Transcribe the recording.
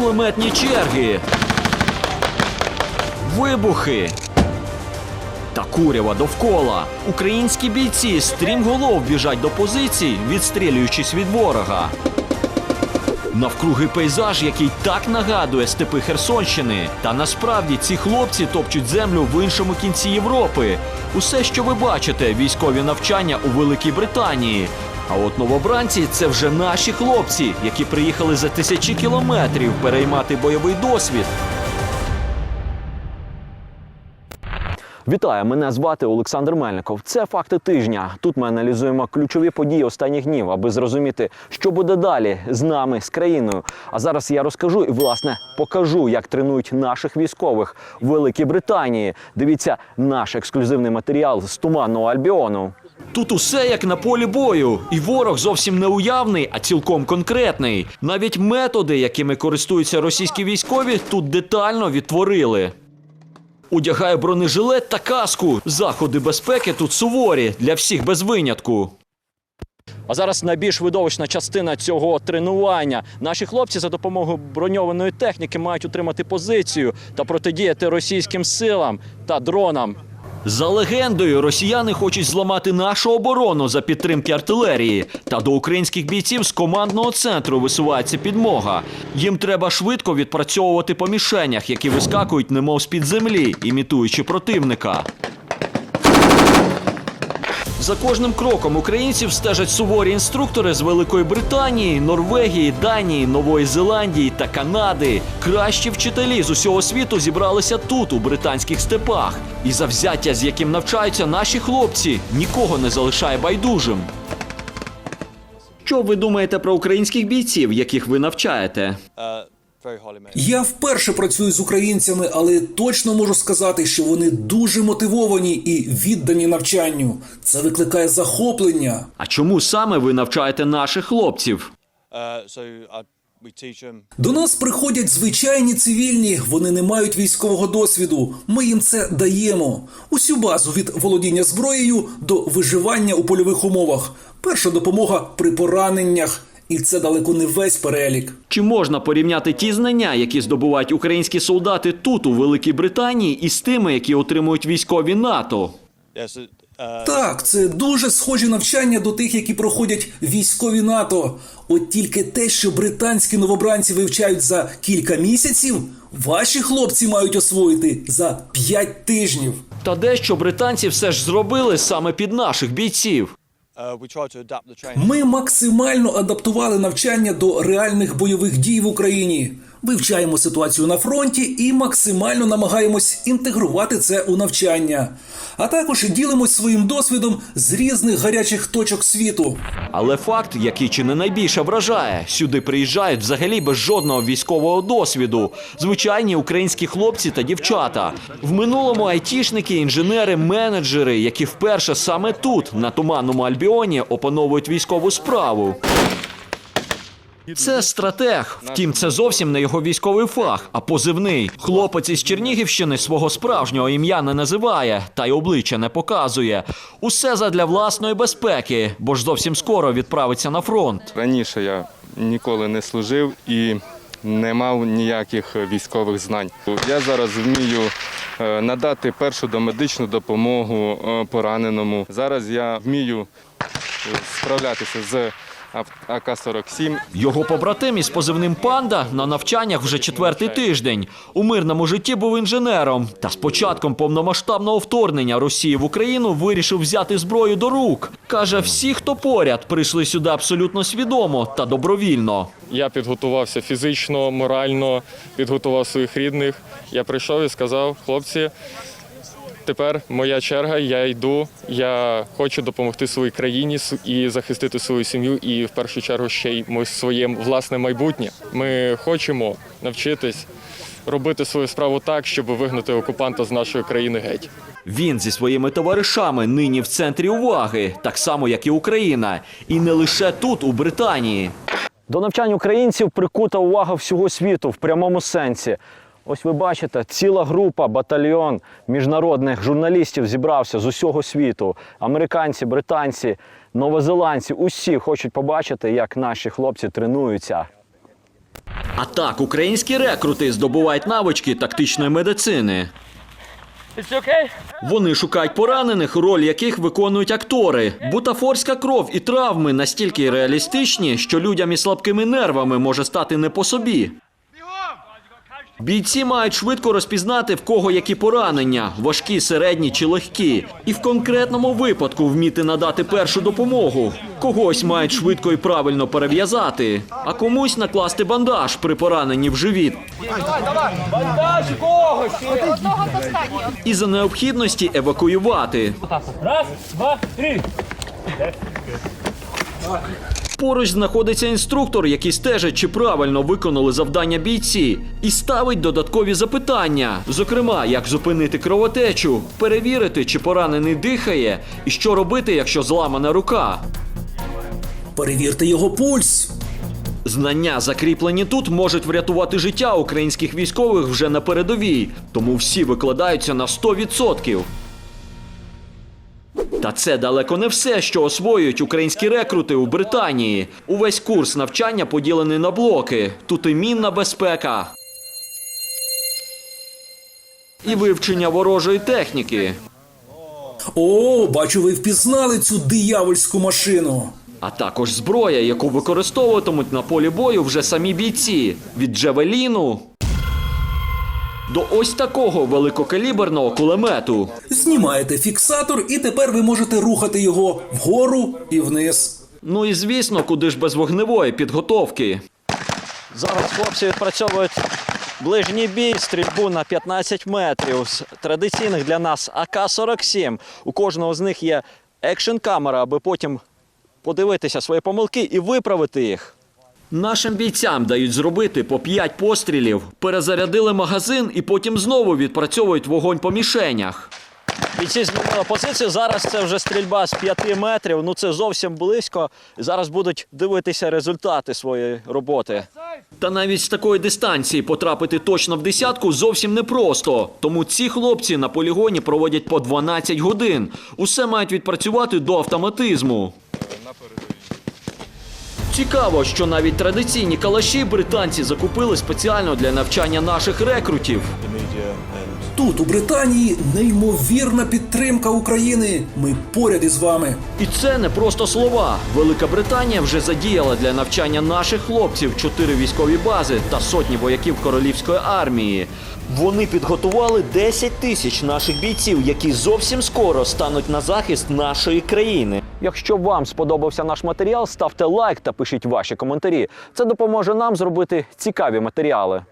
кулеметні черги, вибухи та курява довкола. Українські бійці стрімголов біжать до позицій, відстрілюючись від ворога. Навкруги пейзаж, який так нагадує степи Херсонщини. Та насправді ці хлопці топчуть землю в іншому кінці Європи. Усе, що ви бачите, військові навчання у Великій Британії. А от новобранці це вже наші хлопці, які приїхали за тисячі кілометрів переймати бойовий досвід. Вітаю, мене звати Олександр Мельников. Це факти тижня. Тут ми аналізуємо ключові події останніх днів, аби зрозуміти, що буде далі з нами, з країною. А зараз я розкажу і власне покажу, як тренують наших військових в Великій Британії. Дивіться наш ексклюзивний матеріал з туманного Альбіону. Тут усе як на полі бою, і ворог зовсім не уявний, а цілком конкретний. Навіть методи, якими користуються російські військові, тут детально відтворили. Одягає бронежилет та каску. Заходи безпеки тут суворі для всіх без винятку. А зараз найбільш видовищна частина цього тренування. Наші хлопці за допомогою броньованої техніки мають утримати позицію та протидіяти російським силам та дронам. За легендою, росіяни хочуть зламати нашу оборону за підтримки артилерії. Та до українських бійців з командного центру висувається підмога. Їм треба швидко відпрацьовувати по мішенях, які вискакують немов з-під землі, імітуючи противника. За кожним кроком українців стежать суворі інструктори з Великої Британії, Норвегії, Данії, Нової Зеландії та Канади. Кращі вчителі з усього світу зібралися тут, у британських степах. І завзяття, з яким навчаються наші хлопці, нікого не залишає байдужим. Що ви думаєте про українських бійців, яких ви навчаєте? Я вперше працюю з українцями, але точно можу сказати, що вони дуже мотивовані і віддані навчанню. Це викликає захоплення. А чому саме ви навчаєте наших хлопців? Uh, uh, До нас приходять звичайні цивільні, вони не мають військового досвіду. Ми їм це даємо. Усю базу від володіння зброєю до виживання у польових умовах. Перша допомога при пораненнях. І це далеко не весь перелік. Чи можна порівняти ті знання, які здобувають українські солдати тут, у Великій Британії, із тими, які отримують військові НАТО? uh, Так, це дуже схожі навчання до тих, які проходять військові НАТО. От тільки те, що британські новобранці вивчають за кілька місяців, ваші хлопці мають освоїти за п'ять тижнів. Та дещо британці все ж зробили саме під наших бійців. Uh. Ми максимально адаптували навчання до реальних бойових дій в Україні. Вивчаємо ситуацію на фронті і максимально намагаємось інтегрувати це у навчання. А також ділимось своїм досвідом з різних гарячих точок світу. Але факт, який чи не найбільше вражає, сюди приїжджають взагалі без жодного військового досвіду. Звичайні українські хлопці та дівчата. В минулому айтішники, інженери, менеджери, які вперше саме тут, на туманному Альбіоні, опановують військову справу. Це стратег. Втім, це зовсім не його військовий фах, а позивний. Хлопець із Чернігівщини свого справжнього ім'я не називає та й обличчя не показує. Усе задля власної безпеки, бо ж зовсім скоро відправиться на фронт. Раніше я ніколи не служив і не мав ніяких військових знань. Я зараз вмію е, надати першу домедичну допомогу е, пораненому. Зараз я вмію е, справлятися з АК-47 Його побратим із позивним панда на навчаннях вже четвертий тиждень. У мирному житті був інженером. Та з початком повномасштабного вторгнення Росії в Україну вирішив взяти зброю до рук. Каже, всі, хто поряд, прийшли сюди абсолютно свідомо та добровільно. Я підготувався фізично, морально, підготував своїх рідних. Я прийшов і сказав, хлопці, тепер моя черга, я йду, я хочу допомогти своїй країні і захистити свою сім'ю, і в першу чергу ще й своє власне майбутнє. Ми хочемо навчитись робити свою справу так, щоб вигнати окупанта з нашої країни геть. Він зі своїми товаришами нині в центрі уваги, так само як і Україна, і не лише тут, у Британії. До навчань українців прикута увага всього світу в прямому сенсі. Ось ви бачите, ціла група, батальйон міжнародних журналістів зібрався з усього світу. Американці, британці, новозеландці усі хочуть побачити, як наші хлопці тренуються. А так, українські рекрути здобувають навички тактичної медицини. Вони шукають поранених, роль яких виконують актори. Бутафорська кров і травми настільки реалістичні, що людям із слабкими нервами може стати не по собі. Бійці мають швидко розпізнати, в кого які поранення важкі, середні чи легкі, і в конкретному випадку вміти надати першу допомогу. Когось мають швидко і правильно перев'язати, а комусь накласти бандаж при пораненні в живіт. І за необхідності евакуювати. Раз, два, три. Поруч знаходиться інструктор, який стежить, чи правильно виконали завдання бійці, і ставить додаткові запитання, зокрема, як зупинити кровотечу, перевірити, чи поранений дихає, і що робити, якщо зламана рука. Перевірте його пульс. Знання, закріплені тут, можуть врятувати життя українських військових вже на передовій, тому всі викладаються на 100%. Та це далеко не все, що освоюють українські рекрути у Британії. Увесь курс навчання поділений на блоки. Тут і мінна безпека. І вивчення ворожої техніки. О, бачу, ви впізнали цю диявольську машину. А також зброя, яку використовуватимуть на полі бою вже самі бійці від Джавеліну до ось такого великокаліберного кулемету. Знімаєте фіксатор, і тепер ви можете рухати його вгору і вниз. Ну і звісно, куди ж без вогневої підготовки. Зараз хлопці відпрацьовують ближній бій, стрільбу на 15 метрів з традиційних для нас АК-47. У кожного з них є екшн-камера, аби потім подивитися свої помилки і виправити їх. Нашим бійцям дають зробити по 5 пострілів, перезарядили магазин і потім знову відпрацьовують вогонь по мішенях. Бійці змінили позицію. Зараз це вже стрільба з 5 метрів. Ну це зовсім близько. Зараз будуть дивитися результати своєї роботи. Та навіть з такої дистанції потрапити точно в десятку зовсім непросто. Тому ці хлопці на полігоні проводять по 12 годин. Усе мають відпрацювати до автоматизму. Цікаво, що навіть традиційні калаші британці закупили спеціально для навчання наших рекрутів. Тут, у Британії, неймовірна підтримка України. Ми поряд із вами. І це не просто слова. Велика Британія вже задіяла для навчання наших хлопців чотири військові бази та сотні вояків королівської армії. Вони підготували 10 тисяч наших бійців, які зовсім скоро стануть на захист нашої країни. Якщо вам сподобався наш матеріал, ставте лайк та пишіть ваші коментарі. Це допоможе нам зробити цікаві матеріали.